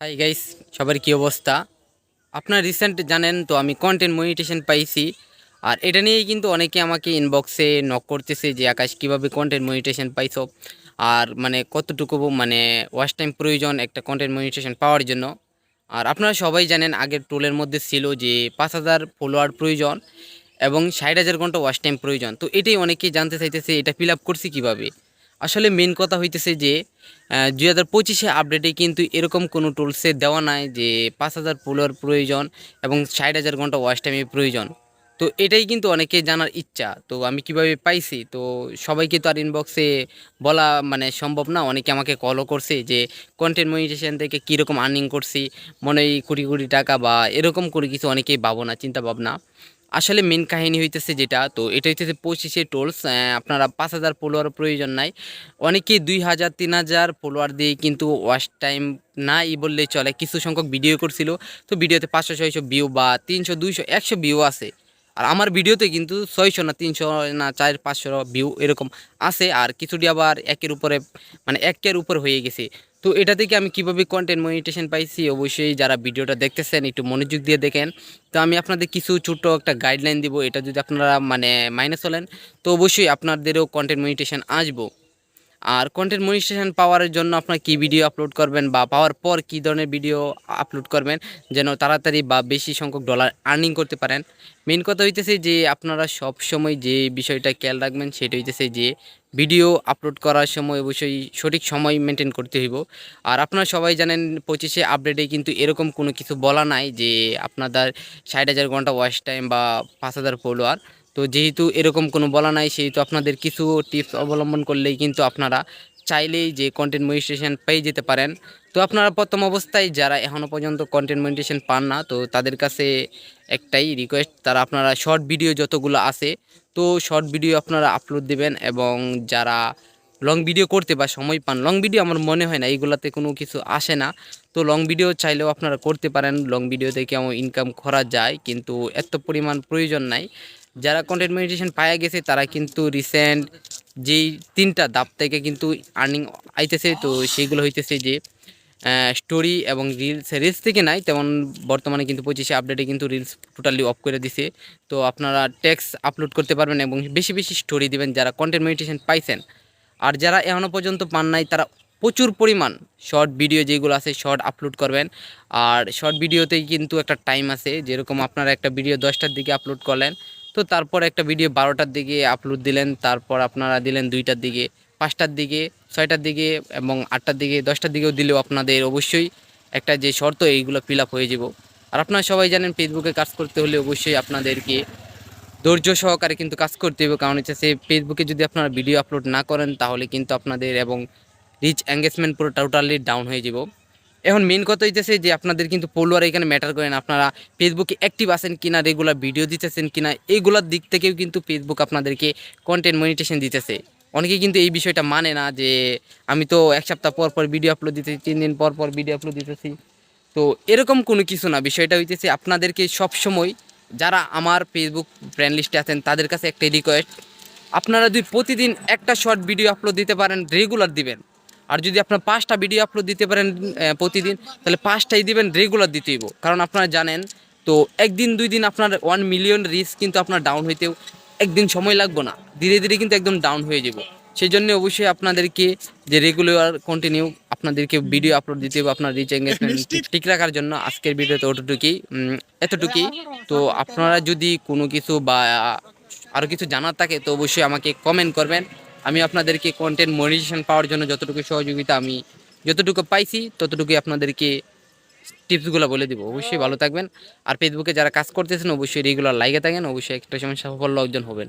Hi guys সবার কি অবস্থা? আপনার রিসেন্ট জানেন তো আমি কন্টেন্ট মনিটেশন পাইছি। আর এটা নিয়েই কিন্তু অনেকে আমাকে ইনবক্সে নক করতেছে যে, আকাশ, কীভাবে কন্টেন্ট মনিটেশন পাইছো? আর মানে কতটুকু মানে ওয়াচ টাইম প্রয়োজন একটা কন্টেন্ট মনিটেশন পাওয়ার জন্য? আর আপনারা সবাই জানেন আগের টোলের মধ্যে ছিল যে, পাঁচ হাজার ফলোয়ার প্রয়োজন এবং ষাট হাজার ঘণ্টা ওয়াচ টাইম প্রয়োজন। তো এটাই অনেকেই জানতে চাইতেছে, এটা ফিল আপ করছি কীভাবে? আসলে মেন কথা হইতেছে যে দুই হাজার পঁচিশে আপডেটে কিন্তু এরকম কোনো টুলসে দেওয়া নাই যে পাঁচ হাজার পোলোর প্রয়োজন এবং ষাট হাজার ঘণ্টা ওয়াচ টাইমের প্রয়োজন। তো এটাই কিন্তু অনেকে জানার ইচ্ছা। তো আমি কীভাবে পাইছি? তো সবাইকে তো আর ইনবক্সে বলা মানে সম্ভব না। অনেকে আমাকে কলও করছে যে কন্টেন্ট মনিটেশন থেকে কীরকম আর্নিং করছি? মনে হয় কোটি কোটি টাকা বা এরকম করে কিছু অনেকেই ভাবনা চিন্তা ভাবনা। আসলে মেন কাহিনী হইতেছে যেটা, তো এটা হইতেছে পঁচিশে টোলস আপনারা পাঁচ হাজার ফলোয়ার প্রয়োজন নাই। অনেকেই দুই হাজার, তিন হাজার ফলোয়ার দিয়ে কিন্তু ওয়াশ টাইম নাই বললেই চলে। কিছু সংখ্যক ভিডিও করছিল, তো ভিডিওতে পাঁচশো, ছয়শো ভিউ বা তিনশো, দুইশো, একশো ভিউ আছে। আর আমার ভিডিওতে কিন্তু ছয়শো না তিনশো না চার, পাঁচশো ভিউ এরকম আছে। আর কিছুটি আবার একের উপরে মানে একের উপর হয়ে গেছে। তো এটা থেকে আমি কীভাবে কন্টেন্ট মনিটেশন পাইছি? অবশ্যই যারা ভিডিওটা দেখতেছেন, একটু মনোযোগ দিয়ে দেখেন। তো আমি আপনাদের কিছু ছোট একটা গাইডলাইন দিব। এটা যদি আপনারা মানে মাইনাস হলেন, তো অবশ্যই আপনাদেরও কন্টেন্ট মনিটেশন আসব। আর কন্টেন্ট মনিটেশন পাওয়ার জন্য আপনার কি ভিডিও আপলোড করবেন বা পাওয়ার পর কি ধরনের ভিডিও আপলোড করবেন, যেন তাড়াতাড়ি বা বেশি সংখ্যক ডলার আর্নিং করতে পারেন। মেন কথা হইতেছে যে, আপনারা সব সময় যে বিষয়টা খেয়াল রাখবেন, সেটা হইতেছে যে ভিডিও আপলোড করার সময় অবশ্যই সঠিক সময় মেনটেন করতে হইব। আর আপনারা সবাই জানেন, পঁচিশে আপডেটে কিন্তু এরকম কোনো কিছু বলা নাই যে, আপনাদের ষাট হাজার ঘণ্টা ওয়াচ টাইম বা পাঁচ হাজার ফলোয়ার তো যেহেতু এরকম কোনো বলা নাই, সেহেতু আপনাদের কিছু টিপস অবলম্বন করলেই কিন্তু আপনারা চাইলেই যে কন্টেন্ট মনিটেশন পেয়ে যেতে পারেন। তো আপনারা প্রথম অবস্থায় যারা এখনও পর্যন্ত কন্টেন্ট মনিটেশন পান না, তো তাদের কাছে একটাই রিকোয়েস্ট তারা আপনারা শর্ট ভিডিও যতগুলো আছে, তো শর্ট ভিডিও আপনারা আপলোড দেবেন এবং যারা লং ভিডিও করতে বা সময় পান লং ভিডিও আমার মনে হয় না, এইগুলাতে কোনো কিছু আসে না। তো লং ভিডিও চাইলেও আপনারা করতে পারেন লং ভিডিও থেকে আমার ইনকাম করা যায়, কিন্তু এত পরিমাণ প্রয়োজন নাই। যারা কন্টেন্ট মনিটেশন পাওয়া গেছে, তারা কিন্তু রিসেন্ট যেই তিনটা দাপ থেকে কিন্তু আর্নিং আইতেছে, তো সেইগুলো হইতেছে যে স্টোরি এবং রিলস রিলস থেকে নাই, তেমন বর্তমানে কিন্তু পঁচিশে আপডেটে কিন্তু রিলস টোটালি অফ করে দিছে। তো আপনারা টেক্স আপলোড করতে পারবেন এবং বেশি বেশি স্টোরি দিবেন যারা কন্টেন্ট মনিটেশন পাইছেন। আর যারা এখনও পর্যন্ত পান নাই, তারা প্রচুর পরিমাণ শর্ট ভিডিও যেগুলো আছে শর্ট আপলোড করবেন। আর শর্ট ভিডিওতেই কিন্তু একটা টাইম আছে, যেরকম আপনারা একটা ভিডিও দশটার দিকে আপলোড করলেন তো তারপর একটা ভিডিও বারোটার দিকে আপলোড দিলেন, তারপর আপনারা দিলেন দুইটার দিকে, পাঁচটার দিকে, ছয়টার দিকে এবং আটটার দিকে, দশটার দিকেও দিলেও আপনাদের অবশ্যই একটা যে শর্ত, এইগুলো ফিল হয়ে যাব। আর আপনারা সবাই জানেন ফেসবুকে কাজ করতে হলে অবশ্যই আপনাদেরকে ধৈর্য সহকারে কিন্তু কাজ করতে হবে। কারণ হচ্ছে সে ফেসবুকে যদি আপনারা ভিডিও আপলোড না করেন, তাহলে কিন্তু আপনাদের এবং রিচ এঙ্গেজমেন্ট পুরো টোটালি ডাউন হয়ে যাব। এখন মেন কথা হইতেছে যে আপনাদের কিন্তু ফলোয়ার এখানে ম্যাটার করেন আপনারা ফেসবুকে অ্যাক্টিভ আছেন কিনা রেগুলার ভিডিও দিতেছেন কিনা এইগুলোর দিক থেকেও কিন্তু ফেসবুক আপনাদেরকে কন্টেন্ট মনিটেশন দিতেছে। অনেকে কিন্তু এই বিষয়টা মানে না যে আমি তো এক সপ্তাহ পর পর ভিডিও আপলোড দিতেছি, তিন দিন পর পর ভিডিও আপলোড দিতেছি। তো এরকম কোনো কিছু না, বিষয়টা হইতেছে আপনাদেরকে সব সময় যারা আমার ফেসবুক ফ্রেন্ড লিস্টে আছেন, তাদের কাছে একটা রিকোয়েস্ট আপনারা যদি প্রতিদিন একটা শর্ট ভিডিও আপলোড দিতে পারেন রেগুলার দিবেন। আর যদি আপনার পাঁচটা ভিডিও আপলোড দিতে পারেন প্রতিদিন তাহলে পাঁচটাই দিবেন রেগুলার দিতেইব কারণ আপনারা জানেন তো একদিন দুই দিন আপনার ওয়ান মিলিয়ন রিস্ক কিন্তু আপনার ডাউন হইতেও একদিন সময় লাগবে না। ধীরে ধীরে কিন্তু একদম ডাউন হয়ে যাব। সেই জন্য অবশ্যই আপনাদেরকে যে রেগুলার কন্টিনিউ আপনাদেরকে ভিডিও আপলোড দিতে হবে আপনার রিচ এঙ্গেজমেন্ট ঠিক রাখার জন্য আজকের ভিডিওতে ওটুটুকুই উম, এতটুকুই। তো আপনারা যদি কোনো কিছু বা আরও কিছু জানার থাকে তো অবশ্যই আমাকে কমেন্ট করবেন। আমি আপনাদেরকে কন্টেন্ট মনিটেশন পাওয়ার জন্য যতটুকু সহযোগিতা আমি যতটুকু পাইছি, ততটুকুই আপনাদেরকে টিপসগুলো বলে দিব। অবশ্যই ভালো থাকবেন। আর ফেসবুকে যারা কাজ করতেছেন, অবশ্যই রেগুলার লাইকে থাকেন। অবশ্যই একটা সময় সাফল্য অর্জন হবেন।